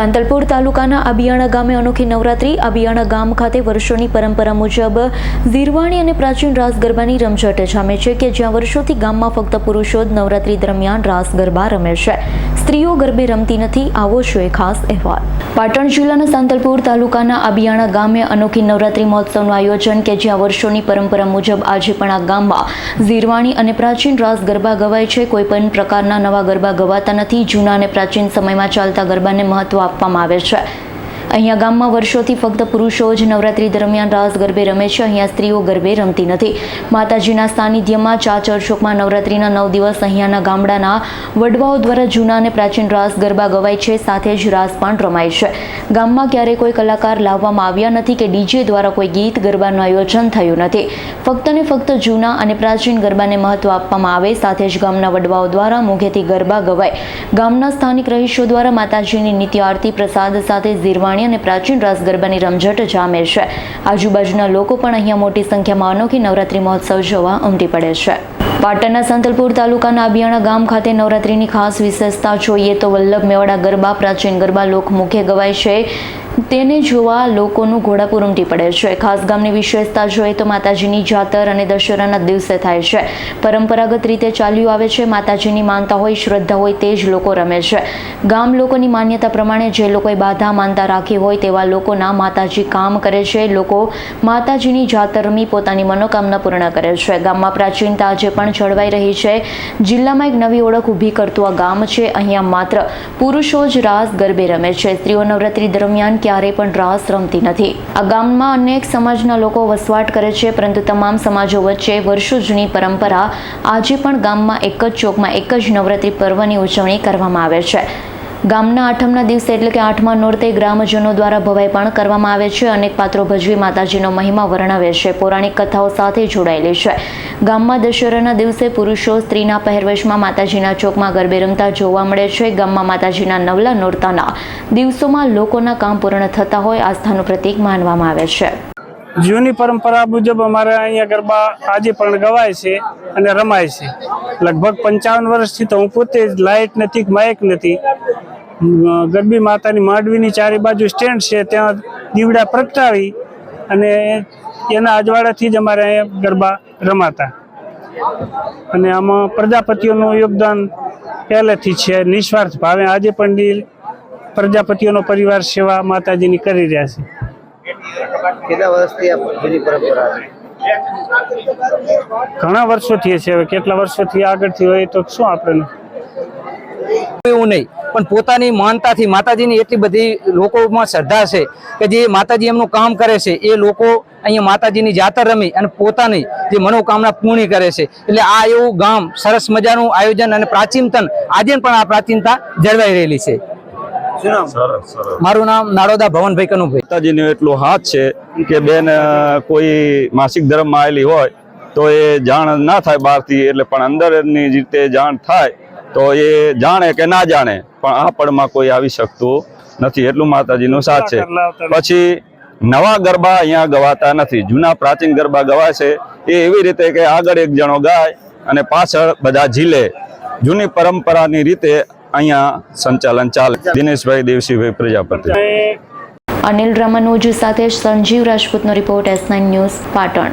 સાંતલપુર તાલુકાના અબિયાણા ગામે અનોખી નવરાત્રી અબિયાણા ગામ ખાતે વર્ષોની પરંપરા મુજબ ઝીરવાણી અને પ્રાચીન રાસ ગરબાની રમઝટ જામે છે કે જ્યાં વર્ષોથી ગામમાં ફક્ત પુરુષો જ નવરાત્રી દરમિયાન રાસ ગરબા રમે છે. સ્ત્રીઓ ગરબે રમતી નથી, આવો છે એ ખાસ અહેવાલ. પાટણ જિલ્લાના સાંતલપુર તાલુકાના અબિયાણા ગામે અનોખી નવરાત્રી મહોત્સવનું આયોજન કે જ્યાં વર્ષોની પરંપરા મુજબ આજે પણ આ ગામમાં ઝીરવાણી અને પ્રાચીન રાસ ગરબા ગવાય છે. કોઈપણ પ્રકારના નવા ગરબા ગવાતા નથી. જૂના અને પ્રાચીન સમયમાં ચાલતા ગરબાને મહત્વ આપવામાં આવે છે. અહીંયા ગામમાં વર્ષોથી ફક્ત પુરુષો જ નવરાત્રી દરમિયાન રાસ ગરબે રમે છે. અહીંયા સ્ત્રીઓ ગરબે રમતી નથી. માતાજીના સાનિધ્યમાં ચાચર ચોકમાં નવરાત્રીના નવ દિવસ અહીંયાના ગામડાના વડવાઓ દ્વારા જૂના અને પ્રાચીન રાસ ગરબા ગવાય છે. સાથે જ રાસ પણ રમાય છે. ગામમાં ક્યારેય કોઈ કલાકાર લાવવામાં આવ્યા નથી કે ડીજે દ્વારા કોઈ ગીત ગરબાનું આયોજન થયું નથી. ફક્ત ને ફક્ત જૂના અને પ્રાચીન ગરબાને મહત્વ આપવામાં આવે, સાથે જ ગામના વડવાઓ દ્વારા મુખેથી ગરબા ગવાય. ગામના સ્થાનિક રહીશો દ્વારા માતાજીની નિત્ય આરતી, પ્રસાદ સાથે ઝીરવાણી અને પ્રાચીન રાસ ગરબાની રમઝટ જામે છે. આજુબાજુના લોકો પણ અહીંયા મોટી સંખ્યામાં અનોખી નવરાત્રી મહોત્સવ જોવા ઉમટી પડે છે. પાટણના સંતલપુર તાલુકાના અબિયાણા ગામ ખાતે નવરાત્રીની ખાસ વિશેષતા જોઈએ તો વલ્લભ મેવાડા ગરબા પ્રાચીન ગરબા લોકમુખે ગવાય છે. તેને જોવા લોકોનું ઘોડાપુર ઉમટી પડે છે. ખાસ ગામની વિશેષતા જોઈએ તો માતાજીની જાતર અને દશેરાના દિવસે થાય છે. પરંપરાગત રીતે ચાલ્યું આવે છે. માતાજીની માનતા હોય, શ્રદ્ધા હોય તે જ લોકો રમે છે. ગામ લોકોની માન્યતા પ્રમાણે જે લોકોએ બાધા માનતા રાખી હોય તેવા લોકોના માતાજી કામ કરે છે. લોકો માતાજીની જાતર રમી પોતાની મનોકામના પૂર્ણ કરે છે. ગામમાં પ્રાચીનતા આજે પણ જળવાઈ રહી છે. જિલ્લામાં એક નવી ઓળખ ઊભી કરતું આ ગામ છે. અહીંયા માત્ર પુરુષો જ રાસ ગરબે રમે છે. સ્ત્રીઓ નવરાત્રી દરમિયાન ક્યારેય પણ રાસ રમતી નથી. આ ગામમાં અનેક સમાજના લોકો વસવાટ કરે છે, પરંતુ તમામ સમાજો વચ્ચે વર્ષો જૂની પરંપરા આજે પણ ગામમાં એક જ ચોકમાં એક જ નવરાત્રિ પર્વની ઉજવણી કરવામાં આવે છે. ગામના આઠમના દિવસે એટલે કે આઠમા નોરતે ગ્રામજનો દ્વારા ભવાઈ પણ કરવામાં આવે છે. અનેક પાત્રો ભજવી માતાજીનો મહિમા વર્ણવે છે. પૌરાણિક કથાઓ સાથે જોડાયેલી છે. ગામમાં દશેરાના દિવસે પુરુષો સ્ત્રીના પહેરવેશમાં માતાજીના ચોકમાં ગરબે રમતા જોવા મળે છે. ગામમાં માતાજીના નવલા નોરતાના દિવસોમાં લોકોના કામ પૂર્ણ થતા હોય આસ્થાનું પ્રતીક માનવામાં આવે છે. જૂની પરંપરા મુજબ અમારે અહીંયા ગરબા આજે પણ ગવાય છે અને રમાય છે. લગભગ પંચાવન વર્ષથી તો હું પોતે જ લાઇટ નથી, માઇક નથી. ગરબી માતાની માંડવીની ચારે બાજુ સ્ટેન્ડ છે ત્યાં દીવડા પ્રગટાવી અને એના અજવાળાથી જ અમારે અહીંયા ગરબા રમાતા. અને આમાં પ્રજાપતિઓનું યોગદાન પહેલેથી છે નિસ્વાર્થ ભાવે. આજે પણ દી- પ્રજાપતિઓનો પરિવાર સેવા માતાજીની કરી રહ્યા છે. કેટલા વર્ષથી આ જૂની પરંપરા છે? ઘણા વર્ષોથી છે હવે કેટલા વર્ષોથી આગળથી હોય તો શું આપણે એવું નહીં. પણ પોતાની માનતાથી માતાજીની એટલી બધી લોકોમાં શ્રદ્ધા છે કે જે માતાજી એમનું કામ કરે છે એ લોકો અહીંયા માતાજીની જાતર રમી અને પોતાની જે મનોકામના પૂર્ણ કરે છે. એટલે આ એવું ગામ સરસ મજાનું આયોજન અને પ્રાચીનતન આજે પણ આ પ્રાચીનતા જળવાઈ રહેલી છે. મારું નામ નાડોદા ભવનભાઈ કનુભાઈ. માતાજીનો એટલો હાથ છે કે બેન કોઈ માસિક ધર્મમાં આવેલી હોય તો એ જાણ ના થાય બહારથી એટલે પણ અંદરની રીતે જાણ થાય તો એ જાણે કે ના જાણે પણ આ પળમાં કોઈ આવી શકતું નથી. એટલું માતાજીનો સાથ છે. પછી નવા ગરબા અહીંયા ગવાતા નથી. જૂના પ્રાચીન ગરબા ગવાય છે એ એવી રીતે કે આગળ એક જણો ગાય અને પાછળ બધા ઝીલે. જૂની પરંપરાની રીતે અહીંયા સંચાલન ચાલે. દિનેશભાઈ દેવસીભાઈ પ્રજાપતિ. અનિલ રમનુજ સાથે Sanjeev રાજપૂતનો report S nine news Patan.